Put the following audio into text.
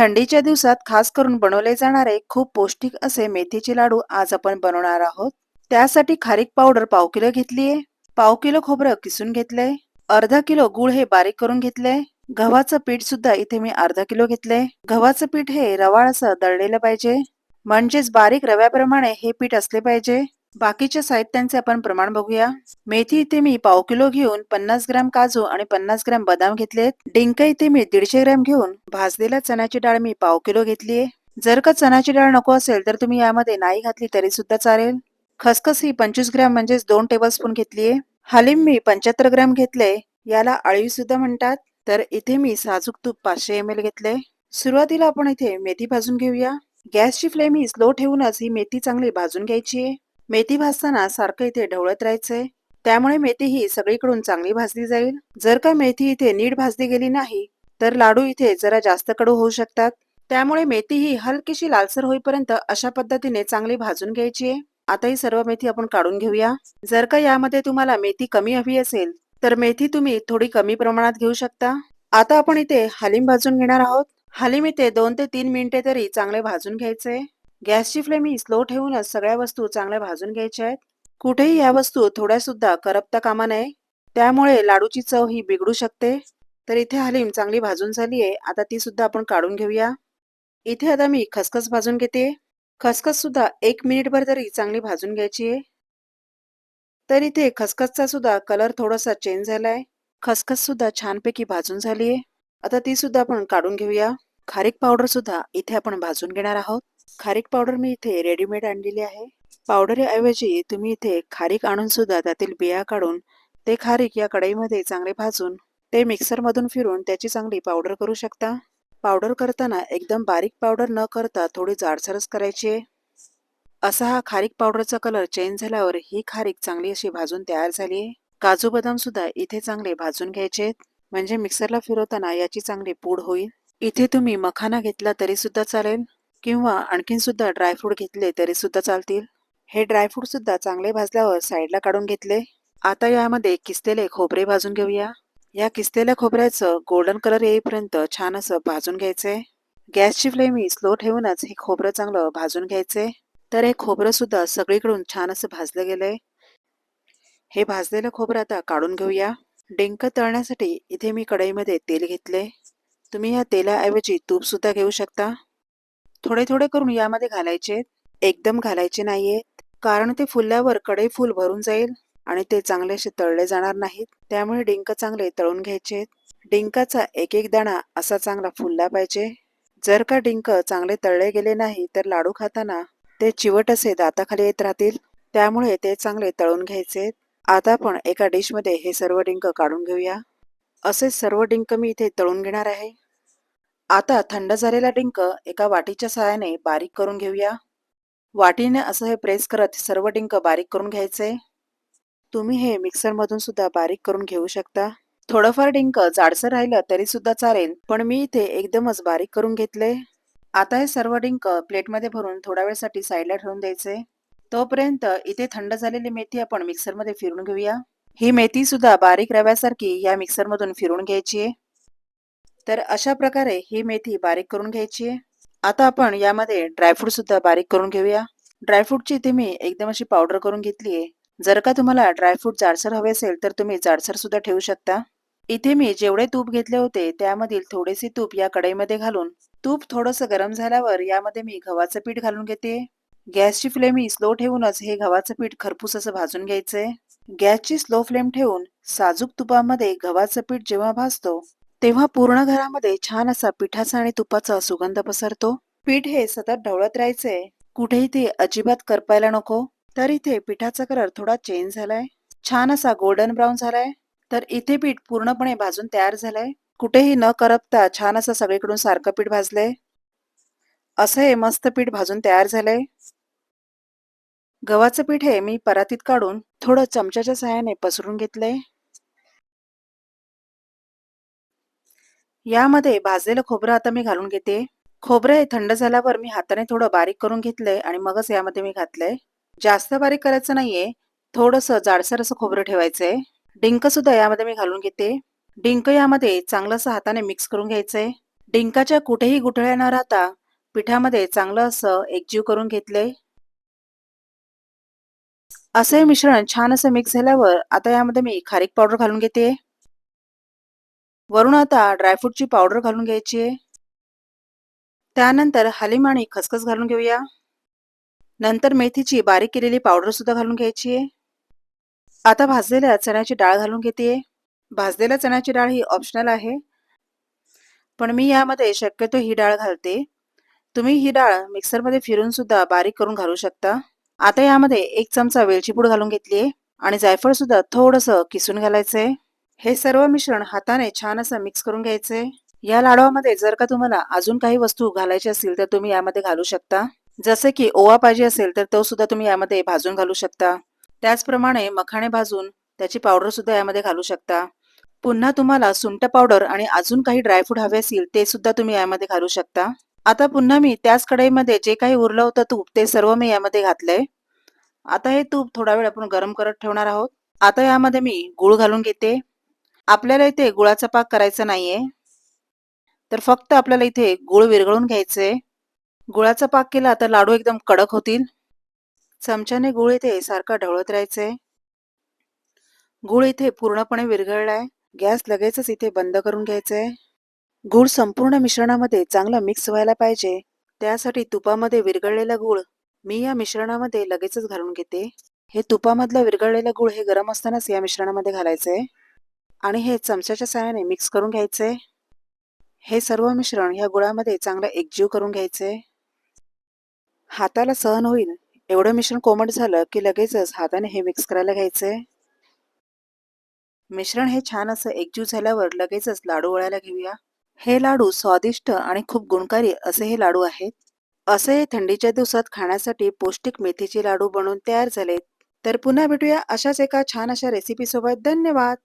थंडीच्या दिवसात खास करून बनवले जाणारे खूप पौष्टिक असे मेथीचे लाडू आज आपण बनवणार आहोत. त्यासाठी खारीक पावडर पाव किलो घेतलीये पाव किलो खोबरं किसून घेतलंय. अर्धा किलो गुळ हे बारीक करून घेतलंय. गव्हाचं पीठ सुद्धा इथे मी अर्धा किलो घेतलंय. गव्हाचं पीठ हे रवाळ असं दळलेलं पाहिजे. म्हणजेच बारीक रव्याप्रमाणे हे पीठ असले पाहिजे. बाकीच्या साहित्यांचे आपण प्रमाण बघूया. मेथी इथे मी पाव किलो घेऊन पन्नास ग्राम काजू आणि पन्नास ग्राम बदाम घेतलेत डिंक इथे मी दीडशे ग्राम घेऊन भाजलेल्या चण्याची डाळ मी पाव किलो घेतलीये जर का चण्याची डाळ नको असेल तर तुम्ही यामध्ये नाही घातली तरी सुद्धा चालेल. खसखस ही पंचवीस ग्राम म्हणजेच दोन टेबल स्पून घेतलीये हलीम मी पंच्याहत्तर ग्राम घेतले याला अळवी सुद्धा म्हणतात. तर इथे मी साजूक तूप पाचशे एम एल घेतले सुरुवातीला आपण इथे मेथी भाजून घेऊया. गॅसची फ्लेम ही स्लो ठेवूनच ही मेथी चांगली भाजून घ्यायची आहे. मेथी भाजताना सारखं इथे ढवळत राहायचंय. त्यामुळे मेथी ही सगळीकडून चांगली भाजली जाईल. जर का मेथी इथे नीट भाजली गेली नाही तर लाडू इथे जरा जास्त कडू होऊ शकतात. त्यामुळे मेथी ही हलकीशी लालसर होईपर्यंत अशा पद्धतीने चांगली भाजून घ्यायची आहे. आता ही सर्व मेथी आपण काढून घेऊया. जर का यामध्ये तुम्हाला मेथी कमी हवी असेल तर मेथी तुम्ही थोडी कमी प्रमाणात घेऊ शकता. आता आपण इथे हालीम भाजून घेणार आहोत. हालीम इथे दोन ते तीन मिनिटे तरी चांगले भाजून घ्यायचे. गॅसची फ्लेम ही स्लो ठेवूनच सगळ्या वस्तू चांगल्या भाजून घ्यायच्या आहेत. कुठेही या वस्तू थोड्या सुद्धा करपता कामा नये. त्यामुळे लाडूची चव ही बिघडू शकते. तर इथे हलीम चांगली भाजून झाली आहे. आता ती सुद्धा आपण काढून घेऊया. इथे आता मी खसखस भाजून घेते. खसखस सुद्धा एक मिनिटभर तरी चांगली भाजून घ्यायची आहे. तर इथे खसखसचा सुद्धा कलर थोडासा चेंज झालाय. खसखस सुद्धा छानपैकी भाजून झाली आहे. आता ती सुद्धा आपण काढून घेऊया. खारीक पावडर सुद्धा इथे आपण भाजून घेणार आहोत. खारीक पावडर मी इथे रेडीमेड आणलेली आहे. पावडरऐवजी तुम्ही इथे खारीक आणून सुद्धा त्यातील बिया काढून ते खारीक या कढईमध्ये चांगले भाजून ते मिक्सरमधून फिरून त्याची चांगली पावडर करू शकता. पावडर करताना एकदम बारीक पावडर न करता थोडी जाडसरच करायची आहे. असा हा खारीक पावडरचा कलर चेंज झाल्यावर ही खारीक चांगली अशी भाजून तयार झाली आहे. काजू बदाम सुद्धा इथे चांगले भाजून घ्यायचे म्हणजे मिक्सरला फिरवताना याची चांगली पूड होईल. इथे तुम्ही मखाना घेतला तरी सुद्धा चालेल किंवा आणखीन सुद्धा ड्रायफ्रूट घेतले तरी सुद्धा चालतील. हे ड्रायफ्रूट सुद्धा चांगले भाजल्यावर साईडला काढून घेतले. आता यामध्ये किसलेले खोबरे भाजून घेऊया. या किसलेल्या खोबऱ्याचं गोल्डन कलर येईपर्यंत छान असं भाजून घ्यायचंय गॅसची फ्लेम ही स्लो ठेवूनच हे खोबरं चांगलं भाजून घ्यायचंय तर हे खोबरं सुद्धा सगळीकडून छान असं भाजलं गेलंय. हे भाजलेलं खोबरं आता काढून घेऊया. डिंक तळण्यासाठी इथे मी कढईमध्ये तेल घेतले. तुम्ही या तेलाऐवजी तूप सुद्धा घेऊ शकता. थोडे थोडे करून यामध्ये घालायचे. एकदम घालायचे नाहीये. कारण ते फुलल्यावर कडे फुल भरून जाईल आणि ते चांगले असे तळले जाणार नाहीत. त्यामुळे डिंक चांगले तळून घ्यायचे. डिंकाचा एक एक दाणा असा चांगला फुलला पाहिजे. जर का डिंक चांगले तळले गेले नाही तर लाडू खाताना ते चिवट असे दाताखाली येत राहतील. त्यामुळे ते चांगले तळून घ्यायचे. आता आपण एका डिशमध्ये हे सर्व डिंक काढून घेऊया. असे सर्व डिंक मी इथे तळून घेणार आहे. आता थंड झालेला डिंक एका वाटीच्या सहाय्याने बारीक करून घेऊया. वाटीने असं हे प्रेस करत सर्व डिंक बारीक करून घ्यायचे. तुम्ही हे मिक्सरमधून सुद्धा बारीक करून घेऊ शकता. थोडंफार डिंक जाडसर राहिलं तरी सुद्धा चालेल पण मी इथे एकदमच बारीक करून घेतले. आता हे सर्व डिंक प्लेटमध्ये भरून थोड्या वेळसाठी साईडला ठेवून द्यायचे. तोपर्यंत इथे थंड झालेली मेथी आपण मिक्सरमध्ये फिरून घेऊया. ही मेथी सुद्धा बारीक रव्यासारखी या मिक्सरमधून फिरून घ्यायची आहे. तर अशा प्रकारे ही मेथी बारीक करून घ्यायची आहे. आता आपण यामध्ये ड्रायफ्रूट सुद्धा बारीक करून घेऊया. ड्रायफ्रूटची इथे मी एकदम अशी पावडर करून घेतली आहे. जर का तुम्हाला ड्रायफ्रूट जाडसर हवे असेल तर तुम्ही जाडसर सुद्धा ठेवू शकता. इथे मी जेवढे तूप घेतले होते त्यामधील थोडेसे तूप या कढईमध्ये घालून तूप थोडंसं गरम झाल्यावर यामध्ये मी गव्हाचं पीठ घालून घेते. गॅसची फ्लेम ही स्लो ठेवूनच हे गव्हाचं पीठ खरपूस असं भाजून घ्यायचंय. गॅसची स्लो फ्लेम ठेवून साजूक तुपामध्ये गव्हाचं पीठ जेव्हा भाजतो तेव्हा पूर्ण घरामध्ये छान असा पिठाचा आणि तुपाचा सुगंध पसरतो. पीठ हे सतत ढवळत राहायचंय कुठेही ते अजिबात करपायला नको. तर इथे पिठाचा कलर थोडा चेंज झालाय. छान असा गोल्डन ब्राऊन झालाय. तर इथे पीठ पूर्णपणे भाजून तयार झालंय. कुठेही न करपता छान असं सगळीकडून सारखं पीठ भाजलंय. असं हे मस्त पीठ भाजून तयार झालंय. गव्हाचं पीठ हे मी परातीत काढून थोडं चमच्याच्या सहाय्याने पसरून घेतलंय. यामध्ये भाजलेलं खोबरं आता मी घालून घेते. खोबरं हे थंड झाल्यावर मी हाताने थोडं बारीक करून घेतलंय आणि मगच यामध्ये मी घातलंय. जास्त बारीक करायचं नाहीये. थोडस जाडसर असं खोबरं ठेवायचंय. डिंक सुद्धा यामध्ये मी घालून घेते. डिंक यामध्ये चांगलं असं हाताने मिक्स करून घ्यायचंय. डिंकाच्या कुठेही गुठळ्या न राहता पिठामध्ये चांगलं असं एकजीव करून घेतलंय. असं हे मिश्रण छान असं मिक्स झाल्यावर आता यामध्ये मी खारीक पावडर घालून घेते. वरून आता ड्रायफ्रूटची पावडर घालून घ्यायची आहे. त्यानंतर हलीम आणि खसखस घालून घेऊया. नंतर मेथीची बारीक केलेली पावडर सुद्धा घालून घ्यायची आहे. आता भाजलेल्या चण्याची डाळ घालून घेते. भाजलेल्या चण्याची डाळ ही ऑप्शनल आहे. पण मी यामध्ये शक्यतो ही डाळ घालते. तुम्ही ही डाळ मिक्सरमध्ये फिरून सुद्धा बारीक करून घालू शकता. आता यामध्ये एक चमचा वेलची पूड घालून घेतली आहे आणि जायफळ सुद्धा थोडंसं किसून घालायचंय. हे सर्व मिश्रण हाताने छान असं मिक्स करून घ्यायचंय या लाडवामध्ये जर का तुम्हाला अजून काही वस्तू घालायची असतील तर तुम्ही यामध्ये घालू शकता. जसे की ओवा पाहिजे असेल तर तो सुद्धा तुम्ही यामध्ये भाजून घालू शकता. त्याचप्रमाणे मखाणे भाजून त्याची पावडर सुद्धा यामध्ये घालू शकता. पुन्हा तुम्हाला सुंट पावडर आणि अजून काही ड्रायफ्रूट हवे असतील ते सुद्धा तुम्ही यामध्ये घालू शकता. आता पुन्हा मी त्याच कढईमध्ये जे काही उरलं होतं तूप ते सर्व मी यामध्ये घातलंय. आता हे तूप थोडा वेळ आपण गरम करत ठेवणार आहोत. आता यामध्ये मी गुळ घालून घेते. आपल्याला इथे गुळाचा पाक करायचा नाहीये. तर फक्त आपल्याला इथे गुळ विरघळून घ्यायचे. गुळाचा पाक केला तर लाडू एकदम कडक होतील. चमच्याने गुळ इथे सारखा ढवळत राहायचंय गुळ इथे पूर्णपणे विरघळलाय. गॅस लगेचच इथे बंद करून घ्यायचंय गूळ संपूर्ण मिश्रणामध्ये चांगला मिक्स व्हायला पाहिजे. त्यासाठी तुपामध्ये विरघळलेला गूळ मी या मिश्रणामध्ये लगेचच घालून घेते. हे तुपामधलं विरघळलेलं गूळ हे गरम असतानाच या मिश्रणामध्ये घालायचंय आणि हे चमच्याच्या साहाय्याने मिक्स करून घ्यायचंय हे सर्व मिश्रण ह्या गुळामध्ये चांगलं एकजीव करून घ्यायचंय हाताला सहन होईल एवढं मिश्रण कोमट झालं की लगेचच हाताने हे मिक्स करायला घ्यायचंय मिश्रण हे छान असं एकजीव झाल्यावर लगेचच लाडू वळायला घेऊया. हे लाडू स्वादिष्ट आणि खूप गुणकारी असे हे लाडू आहेत. असे हे थंडीच्या दिवसात खाण्यासाठी पौष्टिक मेथीचे लाडू बनवून तयार झालेत तर पुन्हा भेटूया अशाच एका छान अशा रेसिपी सोबत. धन्यवाद!